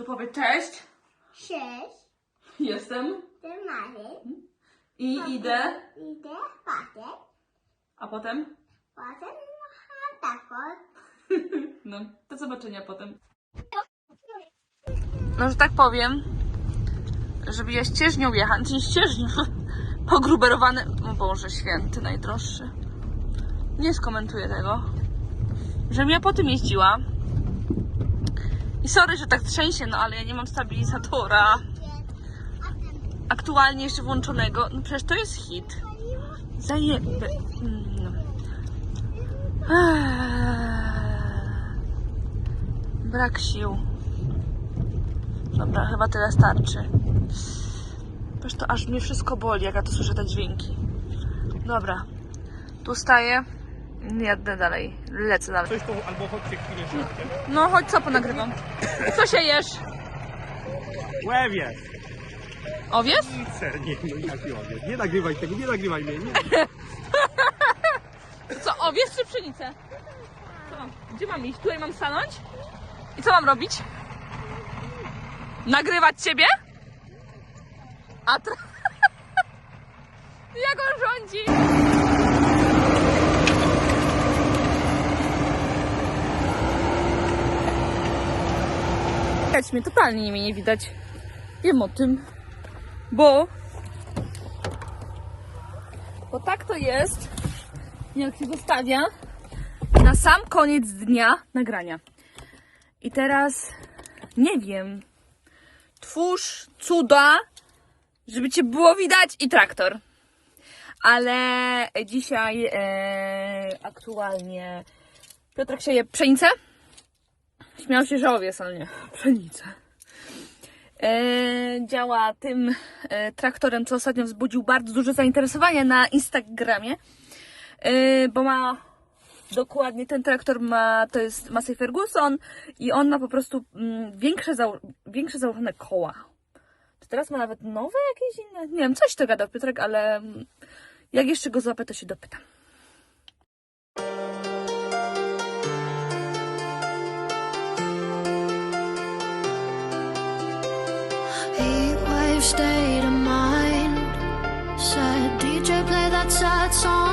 To powiedz cześć. Sześć, Jestem. cztery, I idę. idę, patek, A potem? potem tako. No, do zobaczenia potem. No, że tak powiem, żeby ja ścieżnią jechać, nie ścieżnią, pogruberowane, o Boże Święty, najdroższy. Nie skomentuję tego. Żebym ja po tym jeździła. I sorry, że tak trzęsie, no ale ja nie mam stabilizatora. Aktualnie jeszcze włączonego. No przecież to jest hit. Zajebę. Mm. Brak sił. Dobra, chyba tyle starczy. Przecież to aż mnie wszystko boli, jak ja to słyszę te dźwięki. Dobra. Tu staję. Jadę dalej. Lecę dalej. Coś to albo chodźcie chwilę środkiem. No chodź, co ponagrywam? Co się jesz? Łewie! Owiec? Ser, nie, no jaki owiec. Nie nagrywaj tego, nie nagrywaj mnie. Nie. Co, owiec czy pszenicę? Co? Gdzie mam iść? Tutaj mam stanąć? I co mam robić? Nagrywać ciebie? A tra... Jak on rządzi? Widać mnie, totalnie mnie nie widać. Wiem o tym, bo... Bo tak to jest, jak się zostawia na sam koniec dnia nagrania. I teraz nie wiem. Twórz cuda, żeby cię było widać i traktor. Ale dzisiaj e, aktualnie Piotrek sieje pszenicę. Śmiał się, że owiec, ale nie, pszenicę. E, działa tym e, traktorem, co ostatnio wzbudził bardzo duże zainteresowanie na Instagramie, e, bo ma dokładnie ten traktor ma, to jest Massey Ferguson i on ma po prostu mm, większe, zało- większe założone koła. To teraz ma nawet nowe jakieś inne? Nie wiem, coś to gadał Piotrek, ale mm, jak jeszcze go złapę, to się dopytam. State of mind. Said DJ play that sad song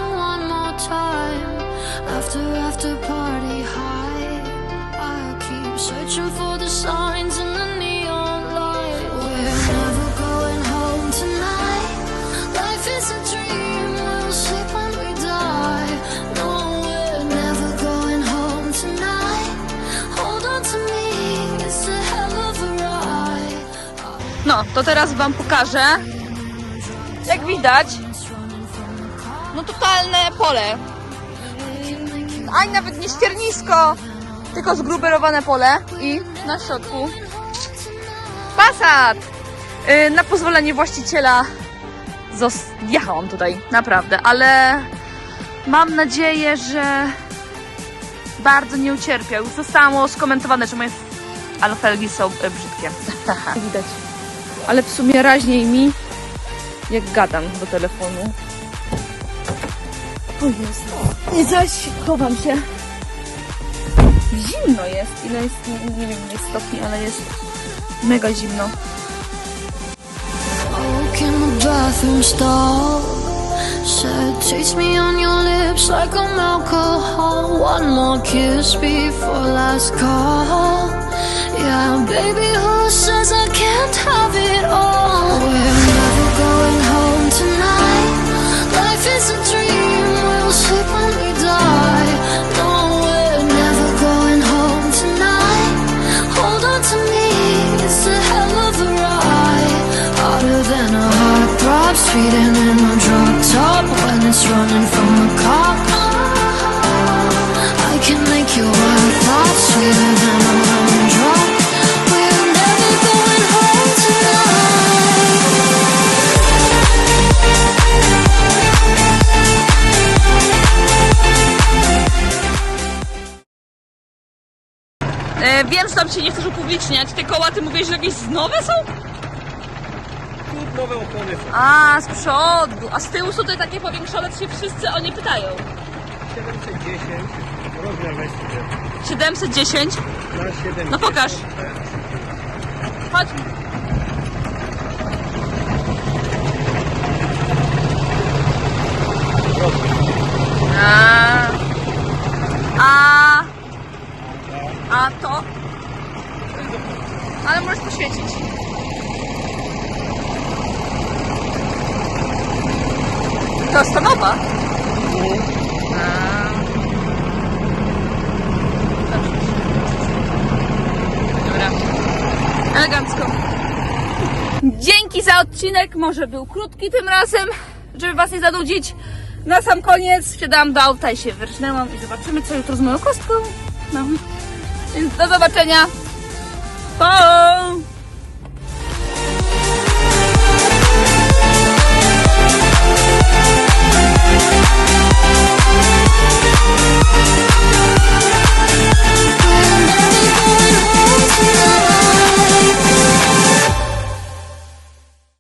No, to teraz Wam pokażę. Jak widać, no totalne pole. Ani nawet nie ściernisko, tylko zgruberowane pole i na środku Passat. Yy, Na pozwolenie właściciela jechałam tutaj, naprawdę, ale mam nadzieję, że bardzo nie ucierpiał. Zostało skomentowane, że moje ale felgi są e, brzydkie. Widać. Ale w sumie raźniej mi, jak gadam do telefonu. O Jezu. I zaś chowam się. Zimno jest. Ile jest, nie, nie wiem, jest stopni, ale jest mega zimno. Bathroom stall. Said, taste me on your lips like I'm alcohol. One more kiss before last call. Yeah, baby, who says speeding in a drop top when it's running from cop. I can make thoughts sweeter than a lemon drop. E, wiem, że tam się nie chcesz upubliczniać. Te koła, ty mówisz, że jakieś nowe są? Nowe opony są. A, z przodu. A z tyłu są te takie powiększone, to się wszyscy o nie pytają. 710. Rozmiar weź sobie. 710. Na 7. No pokaż. Chodź. A, a, a to? Ale możesz poświecić. To stanowa. Dobra. Elegancko. Dzięki za odcinek. Może był krótki tym razem, żeby Was nie zanudzić. Na sam koniec wsiadałam do auta i się wyrżnęłam i zobaczymy co jutro z moją kostką. No. Więc do zobaczenia. Pa!